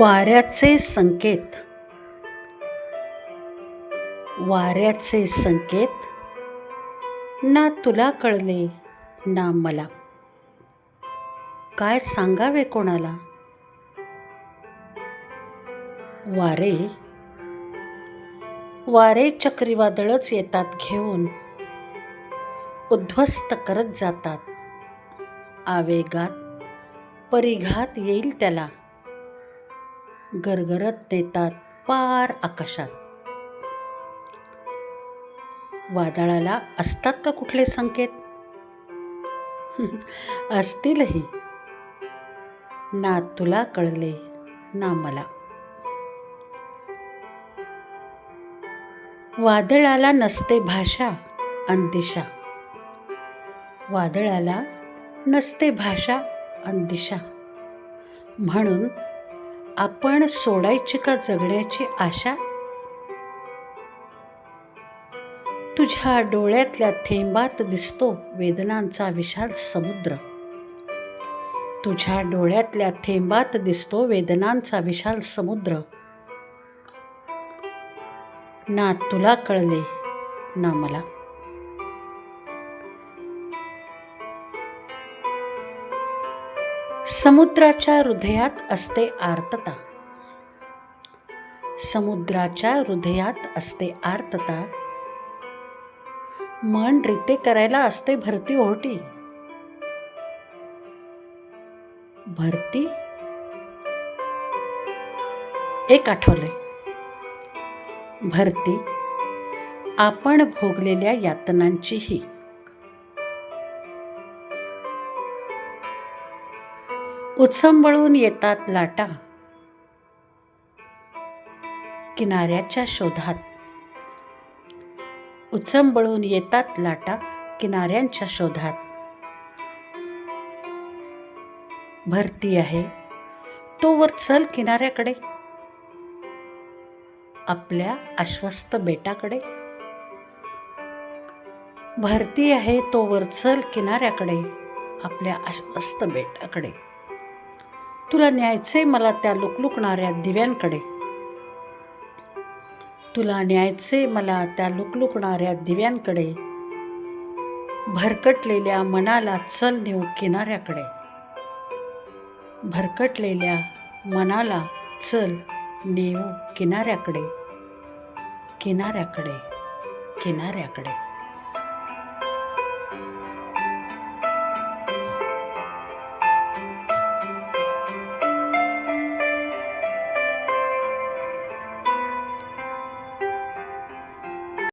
वाऱ्याचे संकेत. वाऱ्याचे संकेत? ना तुला कळले ना मला. काय सांगावे कोणाला? वारे. वारे चक्रीवादळच येतात घेऊन. उद्ध्वस्त करत जातात. आवेगात परिघात येईल त्याला. गरगरत नेतात पार आकाशात. वादळाला असतात का कुठले संकेत? असतीलही. ना तुला कळले ना मला. वादळाला नसते भाषा अंदिशा. वादळाला नसते भाषा अंदिशा. म्हणून आपण सोडायची का जगण्याची आशा? तुझ्या डोळ्यातल्या थेंबात दिसतो वेदनांचा विशाल समुद्र. तुझ्या डोळ्यातल्या थेंबात दिसतो वेदनांचा विशाल समुद्र. ना तुला कळले ना मला. समुद्राच्या हृदयात असते आर्तता. समुद्राच्या हृदयात असते आर्तता. मन रिते करायला असते भरती ओहटी भरती? एक आठवलंय. भरती आपण भोगलेल्या यातनांचीही. उचंबळून येतात लाटा. किनाऱ्याच्या शोधात. उचंबळून येतात लाटा किनाऱ्यांच्या शोधात. भरती आहे. तोवर चल किनाऱ्याकडे. आपल्या आश्वस्त बेटाकडे. भरती आहे तोवर चल किनाऱ्याकडे. आपल्या आश्वस्त बेटाकडे. तुला न्यायचंय मला त्या लुकलुकणाऱ्या दिव्यांकडे. तुला न्यायचंय मला त्या लुकलुकणाऱ्या दिव्यांकडे. भरकटलेल्या मनाला चल नेऊ किनाऱ्याकडे. भरकटलेल्या मनाला चल नेऊ किनाऱ्याकडे. किनाऱ्याकडे किनाऱ्याकडे.